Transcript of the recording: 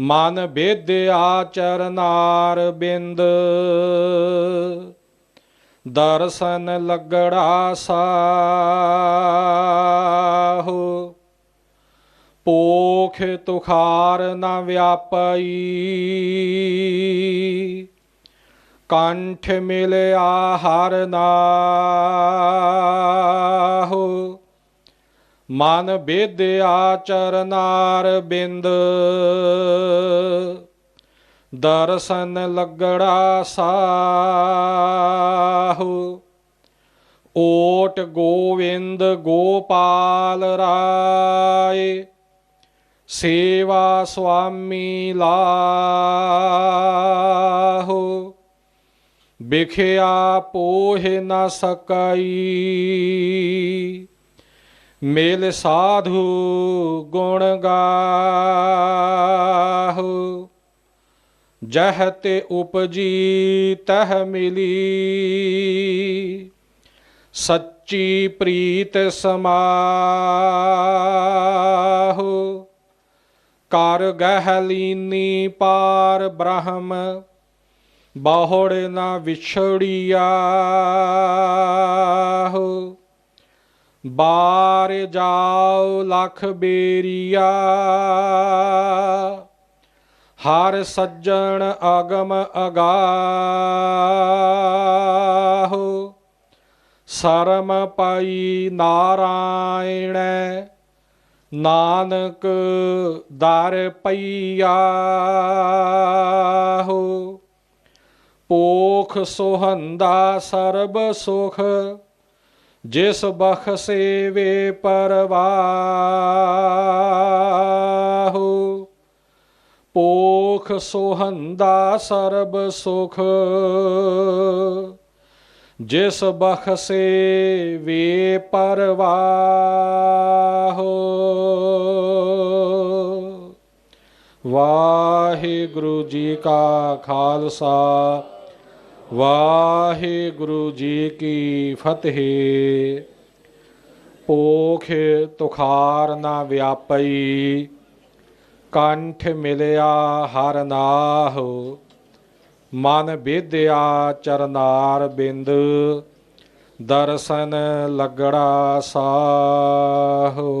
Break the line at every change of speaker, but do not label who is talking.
ਮਨ ਬੇਦਿਆ ਚਰਨਾਰ ਬਿੰਦ। ਦਰਸ਼ਨ ਲੱਗੜਾ ਸਾਹੂ। ਪੋਖ ਤੁਖਾਰ ਨਾ ਵਿਆਪਈ। ਕੰਠ ਮਿਲਿਆ ਹਰ ਨਾਹੁ। ਮਨ ਬੇਦਿਆ ਚਰਨਾਰ ਬਿੰਦ। ਦਰਸ਼ਨ ਲੱਗੜਾ ਸਾਹੂ। ਓਟ ਗੋਵਿੰਦ ਗੋਪਾਲ ਰਾਏ। ਸੇਵਾ ਸੁਆਮੀ ਲਾਹੋ। ਬਿਖਿਆ ਪੋਹਿ ਨ ਸਕਈ। ਮੇਲ ਸਾਧੂ ਗੁਣ ਗਾਹੋ। ਜਹ ਤੇ ਉਪਜੀ ਤਹ ਮਿਲੀ। ਸੱਚੀ ਪ੍ਰੀਤ ਸਮਾਹੋ। ਕਰ ਗਹਿਲੀਨੀ ਪਾਰ ਬ੍ਰਹਮ। ਬਾਹੜ ਨਾ ਵਿਛੜਿਆ ਹੋ ਬਾਰ ਜਾਓ ਲਖ ਬੇਰੀਆ। ਹਰ ਸੱਜਣ ਅਗਮ ਅਗਾਹੋ। ਸਰਮ ਪਾਈ ਨਾਰਾਇਣ, ਨਾਨਕ ਦਰ ਪਈਆ ਹੋ ਪੋਖ ਸੁਹੰਦਾ ਸਰਬ ਸੁਖ ਜਿਸ ਬਖਸੇ ਵੇ ਪਰਵਾਹੋ, ਪੋਖ ਸੁਹੰਦਾ ਸਰਬ ਸੁਖ। ਜਿਸ ਬਖਸੇ ਵੇ ਪਰਵਾਹੋ, ਵਾਹਿਗੁਰੂ ਜੀ ਕਾ ਖਾਲਸਾ। ਵਾਹਿਗੁਰੂ ਜੀ ਕੀ ਫਤਿਹ। ਪੋਖ ਤੁਖਾਰ ਨਾ ਵਿਆਪਈ, ਕੰਠ ਮਿਲਿਆ ਹਰ ਨਾਹੁ। ਮਨ ਬੇਦਿਆ ਚਰਨਾਰ ਬਿੰਦ, ਦਰਸ਼ਨ ਲਗੜਾ ਸਾਹੋ।